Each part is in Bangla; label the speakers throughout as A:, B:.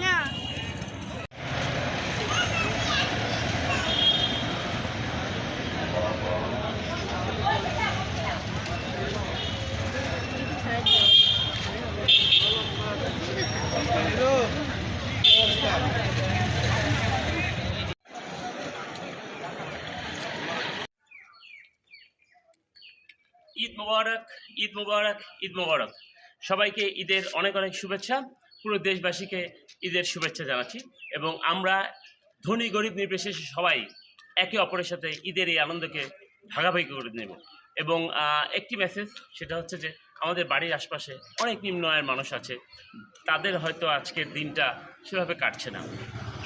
A: Ja.
B: ঈদ মুবারক, ঈদ মোবারক ঈদ মোবারক। সবাইকে ঈদের অনেক অনেক শুভেচ্ছা। পুরো দেশবাসীকে ঈদের শুভেচ্ছা জানাচ্ছি এবং আমরা ধনী, গরিব, নির্বিশেষে সবাই একে অপরের সাথে ঈদের এই আনন্দকে ভাগাভাগি করে নেব। এবং একটি মেসেজ সেটা হচ্ছে যে আমাদের বাড়ির আশপাশে অনেক নিম্ন আয়ের মানুষ আছে। তাদের হয়তো আজকের দিনটা সেভাবে কাটছে না।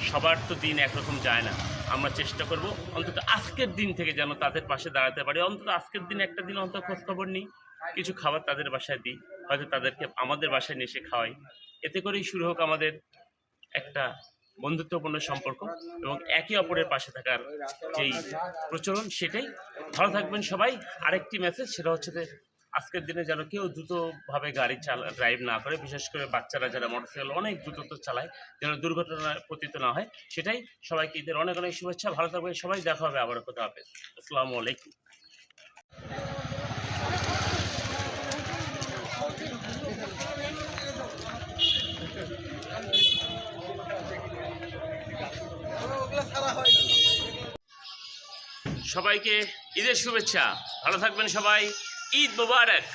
B: সবার তো দিন একরকম যায় না। আমরা চেষ্টা করব অন্তত আজকের দিন থেকে যেন তাদের পাশে দাঁড়াতে পারি। অন্তত আজকের দিন একটা দিন অন্তত খোঁজ খবর নিই। কিছু খাবার তাদের বাসায় দিই। হয়তো তাদেরকে আমাদের বাসায় নিয়ে এসে খাওয়াই। এতে করেই শুরু হোক আমাদের একটা বন্ধুত্বপূর্ণ সম্পর্ক এবং একে অপরের পাশে থাকার যেই প্রচলন সেটাই। ভালো থাকবেন সবাই। আরেকটি মেসেজ সেটা হচ্ছে যে আজকের দিনে যেন কেউ দ্রুতভাবে গাড়ি চালা ড্রাইভ না করে, বিশেষ করে বাচ্চারা যারা মোটরসাইকেল অনেক দ্রুত তো চালায়, যেন দুর্ঘটনায় পতিত না হয়, সেটাই সবাইকে ঈদের অনেক অনেক শুভেচ্ছা। ভালো থাকবেন সবাই, দেখা হবে আবার কোথাও হবে আসসালামু আলাইকুম। সবাইকে ঈদের শুভেচ্ছা। ভালো থাকবেন সবাই। ঈদ মোবারক